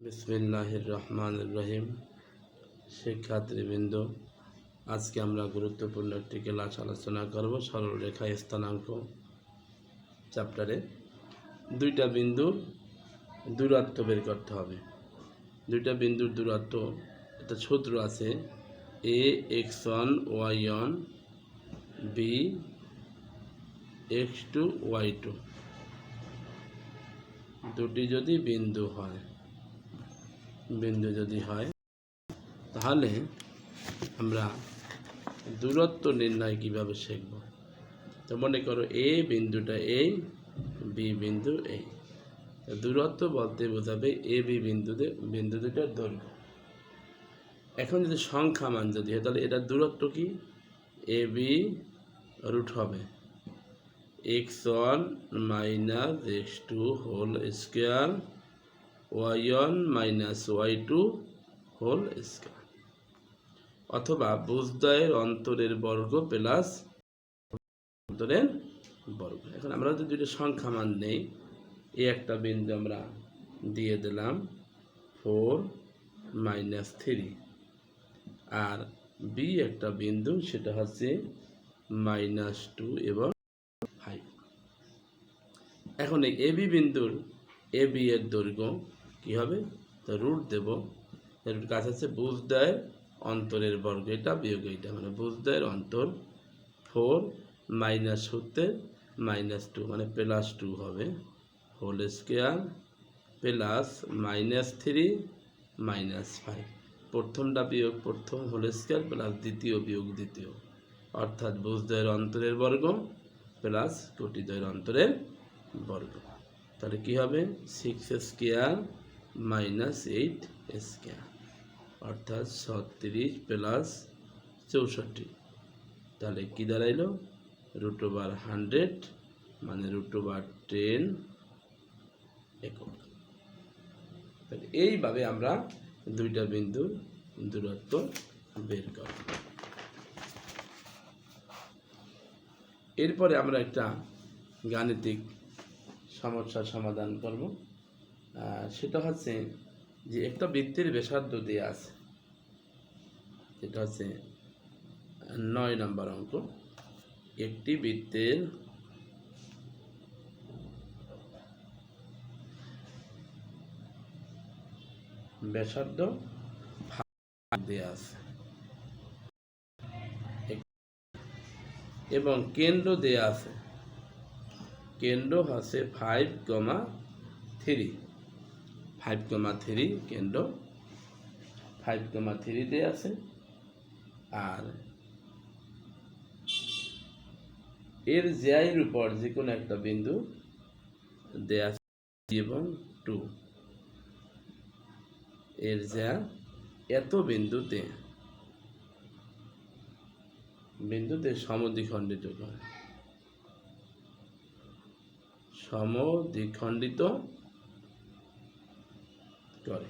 বিসমিল্লাহির রহমান রহিম। শিক্ষার্থীবৃন্দ আজকে আমরা গুরুত্বপূর্ণ একটি ক্লাস আলোচনা করব, সরলরেখা স্থানাঙ্ক চ্যাপ্টারে। দুইটা বিন্দুর দূরত্ব বের করতে হবে। দুইটা বিন্দুর দূরত্ব, একটা সূত্র আছে A X one Y one B X two Y two দুটি যদি বিন্দু হয় বিন্দু যদি হয়, তাহলে আমরা দূরত্ব নির্ণয় কীভাবে শিখব? তো মনে করো এ বিন্দুটা এই বি বিন্দু এই দূরত্ব বলতে বোঝাবে এ, বি বিন্দুতে বিন্দু দুটার দৈর্ঘ্য। এখন যদি সংখ্যা মান যদি হয়, তাহলে এটার দূরত্ব কি? এ, বি রুট হবে X one minus X two whole square Y one minus Y two whole square অথবা বুজদয়ের অন্তরের বর্গ প্লাস অন্তরের বর্গ। এখন আমরা যদি দুইটা সংখ্যা মান নেই এ একটা বিন্দু আমরা দিয়ে দিলাম ফোর মাইনাস থ্রি আর বি একটা বিন্দু, সেটা হচ্ছে মাইনাস টু এবং ফাইভ এখন এই এবি বিন্দুর এ বি এর দৈর্ঘ্য কী হবে? তো রুট দেব। এর কাজ আছে বুঝ দেয় অন্তরের বর্গ, এটা বিয়োগ এটা মানে বুজদায়ের অন্তর ফোর মাইনাস সত্তর মাইনাস টু মানে প্লাস টু হবে। Whole square plus minus three minus five প্রথমটা বিয়োগ, প্রথম হোল স্কোয়ার প্লাস দ্বিতীয় বিয়োগ, দ্বিতীয়। অর্থাৎ বুজদয়ের অন্তরের বর্গ প্লাস কোটিদ্বয়ের অন্তরের বর্গ। তাহলে কী হবে? Six square minus eight square, অর্থাৎ ছত্রিশ প্লাস চৌষট্টি। তাহলে কী দাঁড়াইলো? রুট ওভার হান্ড্রেড মানে রুট ওভার টেন একক। এইভাবে আমরা দুইটা বিন্দুর দূরত্ব বের করব। এরপরে আমরা একটা গাণিতিক সমস্যার সমাধান করব। সেটা হচ্ছে যে একটা বৃত্তের ব্যাসার্ধ দিয়ে আছে। এটা হচ্ছে, নয় নম্বর অঙ্ক। একটি বৃত্তের ব্যাসার্ধ দেয়া আছে। এবং কেন্দ্র দেয়া আছে। কেন্দ্র হচ্ছে five comma three five comma three কেন্দ্র ফাইভ কমা থ্রি দেয়া আছে। আর এর জ্যায়ের উপর যে কোনো একটা বিন্দু দেয়া এবং টু। এর জ্যা এত বিন্দুতে বিন্দুতে সমদ্বিখণ্ডিত সমদ্বিখণ্ডিত করে।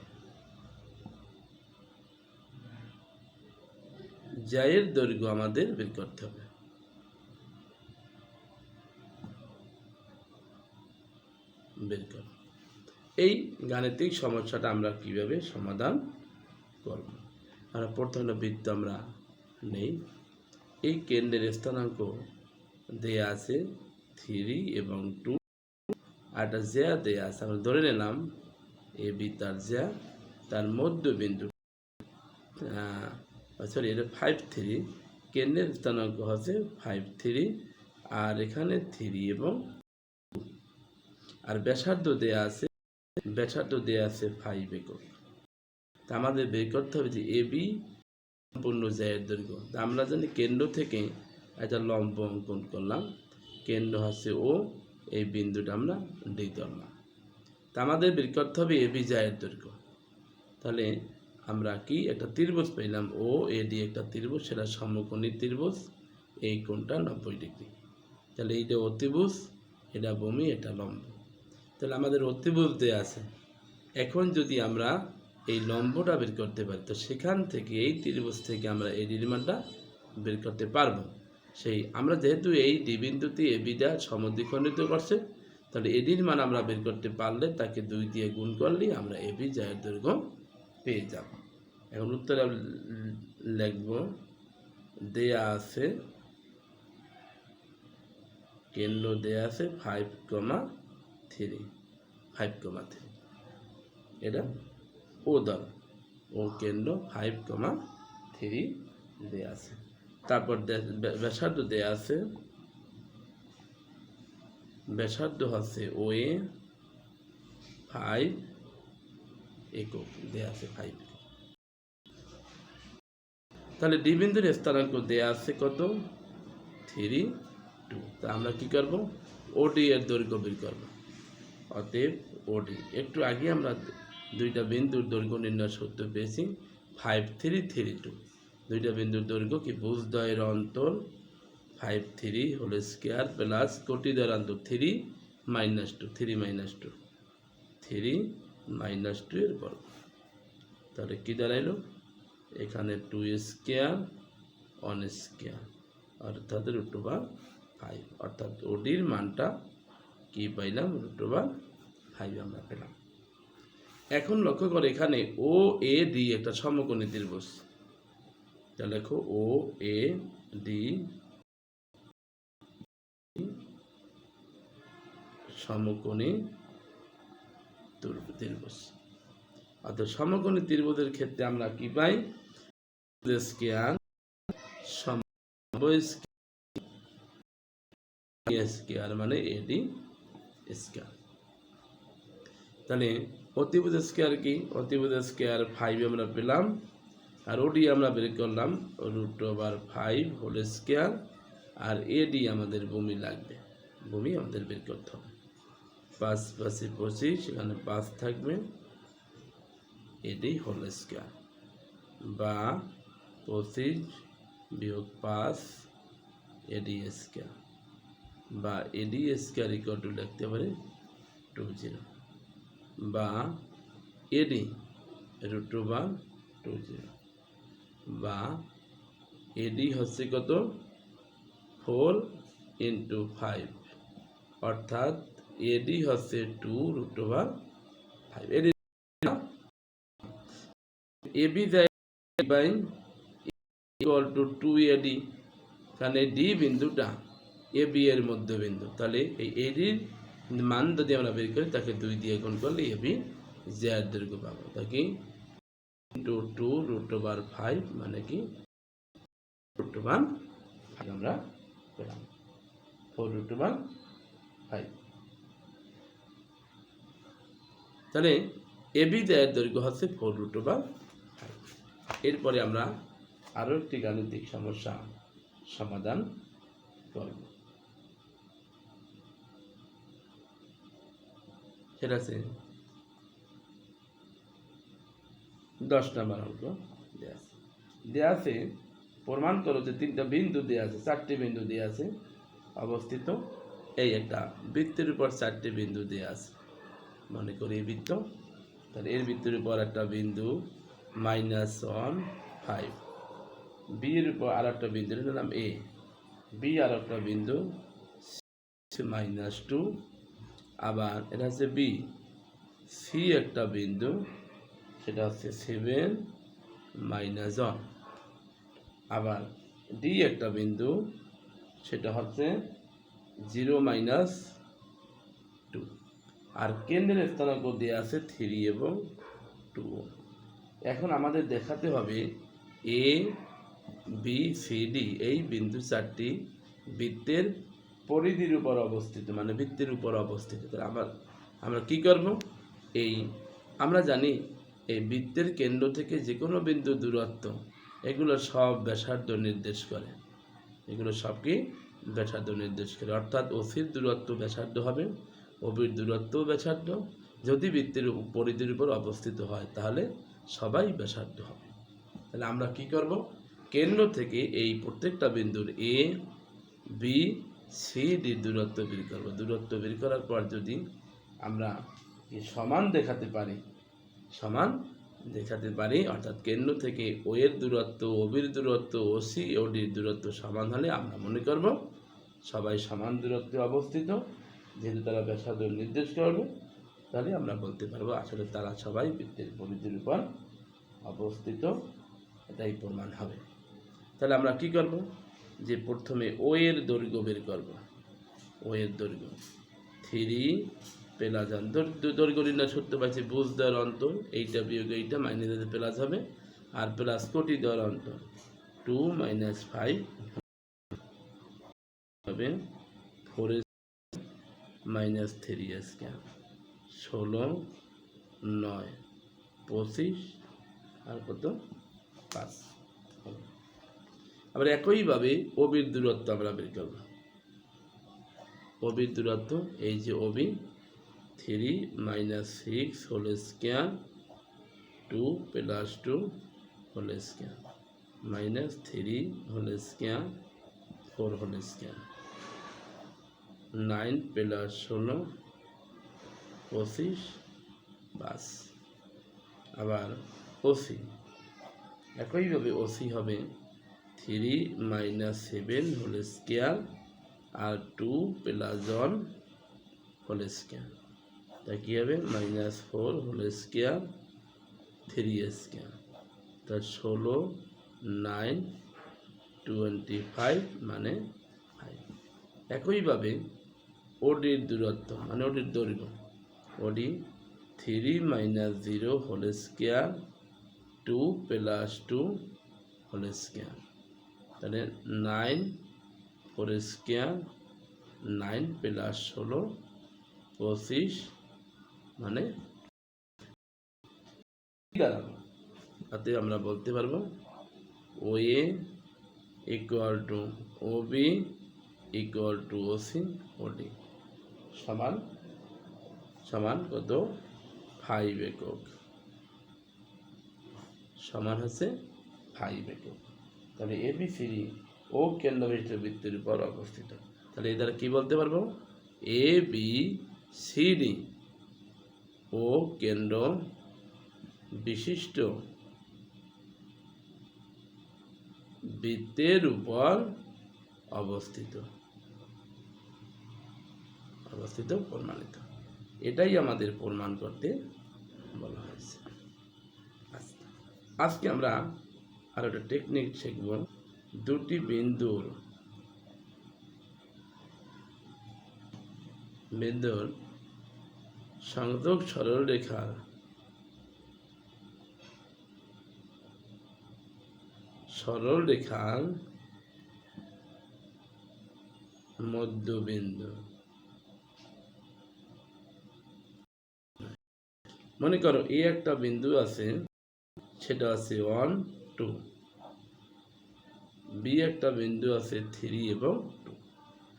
জায়ের দৈর্ঘ্য আমাদের বের করতে হবে। বের কর। এই গাণিতিক সমস্যাটা আমরা কীভাবে সমাধান করব? আমরা প্রথমে বৃত্ত আমরা নেই। এই কেন্দ্রের স্থানাঙ্ক দেয়া আছে থ্রি এবং টু আর একটা জ্যা দেয়া আছে, আমরা ধরে নিলাম এ বি তার জ্যা তার মধ্যবিন্দু। সরি এটা ফাইভ থ্রি কেন্দ্রের স্থানাঙ্ক হচ্ছে ফাইভ থ্রি আর এখানে থ্রি এবং আর ব্যাসার্ধ দেয়া আছে, ব্যাসার্ধ দেয়া আছে ফাইভ একক। তা আমাদের বের করতে হবে যে এ বি সম্পূর্ণ জায়ের দৈর্ঘ্য। তা আমরা জানি কেন্দ্র থেকে একটা লম্ব অঙ্কন করলাম। কেন্দ্র হচ্ছে ও এই বিন্দুটা আমরা ডি ধরলাম তা আমাদের বের করতে হবে এ বি জায়ের দৈর্ঘ্য। তাহলে আমরা কি একটা ত্রিভুজ পেলাম? ও, এ ডি একটা ত্রিভুজ, সেটা সমকোণী ত্রিভুজ, এই কোণটা নব্বই ডিগ্রি। তাহলে এইটা অতিভুজ এটা বমি এটা লম্ব। তাহলে আমাদের অতিভুজ দেয়া আছে। এখন যদি আমরা এই লম্বটা বের করতে পারি, তো সেখান থেকে এই ত্রিভুজ থেকে আমরা এই নির্মাণটা বের করতে পারব। সেই আমরা যেহেতু এই ডি এ বিটা সমদ্বিখণ্ডিত করছে তাহলে এডির মান আমরা বের করতে পারলে তাকে দুই দিয়ে গুণ করলেই আমরা এবি জায়ের দৈর্ঘ্য পেয়ে যাব। এখন উত্তরে লিখব, দেয়া আছে, কেন্দ্র দেয়া আছে five comma three five comma three এটা ও দল, ও কেন্দ্র ফাইভ কমা থ্রি দেয়া আছে। তারপর ব্যাসার্ধ দেয়া আছে ব্যাসার্ধ হচ্ছে ও এ ফাইভ একক, দেয়া আছে ফাইভ তাহলে ডি বিন্দুর স্থানাঙ্ক দেয়া আছে কত? থ্রি টু তা আমরা কি করব? ওডি এর দৈর্ঘ্য বের করব। অতএব ওডি একটু আগে আমরা দুইটা বিন্দুর দৈর্ঘ্য নির্ণয় সূত্র পেয়েছি। ফাইভ থ্রি থ্রি টু দুইটা বিন্দুর দৈর্ঘ্য কি বুঝদয়ের অন্তর five three whole square plus কোটি অন্তর three minus two, three minus two, three minus two এর বর্গ। তাহলে কী দাঁড়াইলো? এখানে টু স্কোয়ার, ওয়ান স্কোয়ার, অর্থাৎ রুট ওভার ফাইভ। অর্থাৎ ওডির মানটা কি পাইলাম? রুট ওভার ফাইভ আমরা পেলাম। এখন লক্ষ্য করে এখানে ও, এ, ডি একটা সমকোণী ত্রিভুজ। তা লেখো ও, এ, ডি সমকোণী তুর- ত্রিভুজ অর্থাৎ সমকোণী ত্রিভুজের ক্ষেত্রে আমরা কি পাই? Square square. মানে এডি স্কেয়ার। তাহলে অতিভুজ স্কেয়ার কি? অতিভুজ স্কেয়ার ফাইভ আমরা পেলাম। আর ওডি আমরা বের করলাম root over five whole square আর এডি আমাদের ভূমি লাগবে। ভূমি আমাদের বের করতে হবে। পাঁচ পাঁচে পঁচিশ এখানে পাঁচ থাকবে। AD whole square. বা পঁচিশ বিয়োগ পাঁচ এডি স্কোয়ার। বা, এডি স্কোয়ার ইকুয়াল টু লিখতে পারে টু জিরো বা, এডি রুট বা টু জিরো বা, এডি হচ্ছে কত? ফোর ইন্টু ফাইভ অর্থাৎ এডি হচ্ছে two root over five AD AB by equal to two AD কারণ ডি বিন্দুটা এ বি এর মধ্যবিন্দু তাহলে এই এডির মান যদি আমরা বের করি, তাকে দুই দিয়ে গুণ করলে এ বি জেড দৈর্ঘ্য পাবো। তাকে two two root over five মানে কি? রুট ওভার আমরা পেলাম। ফোর রুট ওভার ফাইভ তাহলে এবি দেয়ের দৈর্ঘ্য হচ্ছে ফোর রুট ওভার এরপরে আমরা আরও একটি গাণিতিক সমস্যা সমাধান করব। সেটা আছে দশ নম্বর অঙ্ক দেওয়া আছে। আছে, প্রমাণ করো যে তিনটা বিন্দু দেওয়া আছে, চারটি বিন্দু দেওয়া আছে, অবস্থিত। এই একটা বৃত্তের উপর চারটি বিন্দু দেওয়া আছে। মনে করি এই বৃত্ত। তাহলে এর বৃত্তের উপর একটা বিন্দু মাইনাস ওয়ান ফাইভ বি এর উপর আর একটা বিন্দু নিলাম এ বি আর একটা বিন্দু মাইনাস টু আবার এটা হচ্ছে বি সি একটা বিন্দু, সেটা হচ্ছে সেভেন মাইনাস ওয়ান আবার ডি একটা বিন্দু, সেটা হচ্ছে জিরো মাইনাস আর কেন্দ্রের স্থানাঙ্ক দেওয়া আছে থ্রি এবং টু। এখন আমাদের দেখাতে হবে এ বি সি ডি এই বিন্দু চারটি বৃত্তের পরিধির উপর অবস্থিত মানে বৃত্তের উপর অবস্থিত। তাহলে আমরা আমরা কি করব? এই, আমরা জানি এই বৃত্তের কেন্দ্র থেকে যে কোনো বিন্দু দূরত্ব, এগুলো সব ব্যাসার্ধ নির্দেশ করে। এগুলো সব কি? ব্যাসার্ধ নির্দেশ করে। অর্থাৎ অসির দূরত্ব ব্যাসার্ধ হবে। অবির দূরত্বও ব্যাসার্ধ। যদি বৃত্তের পরিধির উপর অবস্থিত হয়, তাহলে সবাই ব্যাসার্ধ হবে। তাহলে আমরা কি করব? কেন্দ্র থেকে এই প্রত্যেকটা বিন্দুর এ বি সি ডি দূরত্ব বের করব। দূরত্ব বের করার পর যদি আমরা সমান দেখাতে পারি, সমান দেখাতে পারি, অর্থাৎ কেন্দ্র থেকে ও এর দূরত্ব ওবির দূরত্ব ও সি ও ডির দূরত্ব সমান হলে আমরা মনে করব, সবাই সমান দূরত্বে অবস্থিত। যেহেতু তারা ব্যাসার্ধ নির্দেশ করবে তাহলে আমরা বলতে পারব আসলে তারা সবাই বৃত্তের পরিধির উপর অবস্থিত, এটাই প্রমাণ হবে। তাহলে আমরা কি করব? যে প্রথমে ও এর দৈর্ঘ্য বের করব। ও এর দৈর্ঘ্য। থ্রি প্লাস দৈর্ঘ্য নির্ণয় সূত্র পাইছি বুঝ দেওয়ার অন্তর, এইটা বিয়োগ এইটা মাইনাস প্লাস হবে, আর প্লাস কোটি দেওয়ার অন্তর। টু মাইনাস ফাইভ হবে। ফোর মাইনাস থ্রি স্কোয়ার ষোলো, নয়, পঁচিশ, আর কত? পাঁচ। আবার একইভাবে অবির দূরত্ব আমরা বের করব। অবির দূরত্ব, এই যে OB three minus six whole square two plus two whole square minus three whole square four whole square nine plus ষোলো, পঁচিশ, বাস। আবার ওসি। একইভাবে ওসি হবে three minus seven whole square আর two plus one whole square. তা কী হবে? Minus four whole square, three square. তা ষোলো, নাইন, টোয়েন্টি ফাইভ মানে ফাইভ। একইভাবে ওডির দূরত্ব মানে ওডির দৈর্ঘ্য। OD three minus zero whole square two plus two whole square. তাহলে nine four square nine plus ষোলো পঁচিশ মানে তাতে আমরা বলতে পারব O A equal to O B equal to O C O D. সমান সমান কত? ফাইভ একক। সমান হচ্ছে ফাইভ একক। তাহলে A B C D O কেন্দ্রবিষ্ট বৃত্তের উপর অবস্থিত। তাহলে এই দ্বারা কী বলতে পারব? A B C D O কেন্দ্র বিশিষ্ট বৃত্তের উপর অবস্থিত। অবস্থিত প্রমাণিত এটাই আমাদের প্রমাণ করতে বলা হয়েছে। আজকে আমরা আরও একটা টেকনিক শিখব। দুটি বিন্দুর বিন্দুর সংযোগ সরল রেখার সরল রেখার মধ্যবিন্দু। মনে করো, এই একটা বিন্দু আছে, সেটা আছে ওয়ান টু বি একটা বিন্দু আছে থ্রি এবং টু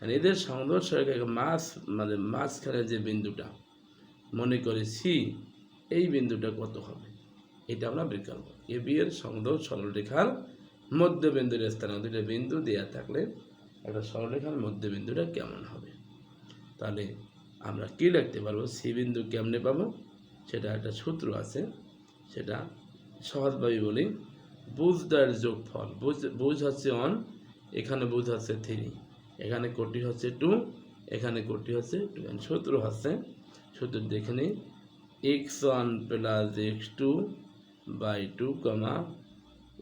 আর এদের সংঘর্ষ মাছ মানে মাঝখানে যে বিন্দুটা, মনে করি সি এই বিন্দুটা কত হবে? এটা আমরা করব এ বি এর সংযোগ সরলরেখার মধ্যবিন্দুর স্থানে দুটো বিন্দু দেওয়া থাকলে একটা সরলরেখার মধ্যবিন্দুটা কেমন হবে? তাহলে আমরা কি লিখতে পারব? সি বিন্দু কেমনে পাবো? সেটা একটা সূত্র আছে, সেটা সহজভাবে বলি বুঝ দ্বার যোগফল, বুঝ বুঝ হচ্ছে অন এখানে বুঝ হচ্ছে থ্রি এখানে কোটি হচ্ছে টু এখানে কোটি হচ্ছে টু সূত্র হচ্ছে, সূত্র দেখে নিই X one plus X two by two comma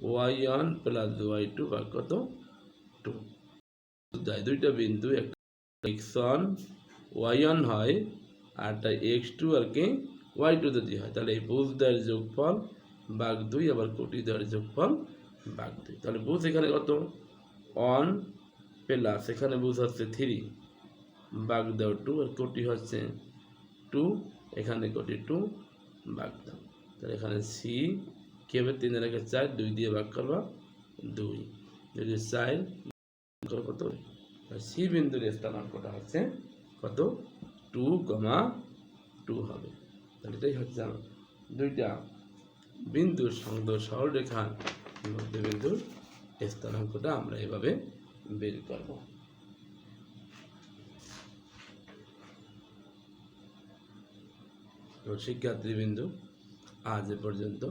Y one plus Y two বা কত টু যায় দুইটা বিন্দু, একটা এক্স ওয়ান ওয়াই ওয়ান হয় আরটা এক্স টু আর কি ওয়াই টু যদি হয়। তাহলে এই বুঝ দেওয়ার যোগফল বাঘ দুই, আবার কোটি দেওয়ার যোগফল বাঘ দুই। তাহলে বুঝ এখানে কত? অন প্লাস এখানে বুঝ হচ্ছে থ্রি বাঘ দাও টু আর কোটি হচ্ছে টু এখানে কোটি টু বাঘ দাও তাহলে এখানে সি কি হবে? তিনের রেখে চার, দুই দিয়ে ভাগ করবা দুই। যদি চার, কত? সি বিন্দুর স্থানাঙ্কটা হচ্ছে কত? টু কমা টু হবে। তাহলে এটাই হচ্ছে দুইটা বিন্দুর সংযোগ সরলরেখার মধ্যে বিন্দুর স্থানাঙ্কটা আমরা এভাবে বের করব। তো শিক্ষার্থী বিন্দু আজ এ পর্যন্ত।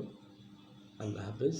আল্লাহ হাফেজ।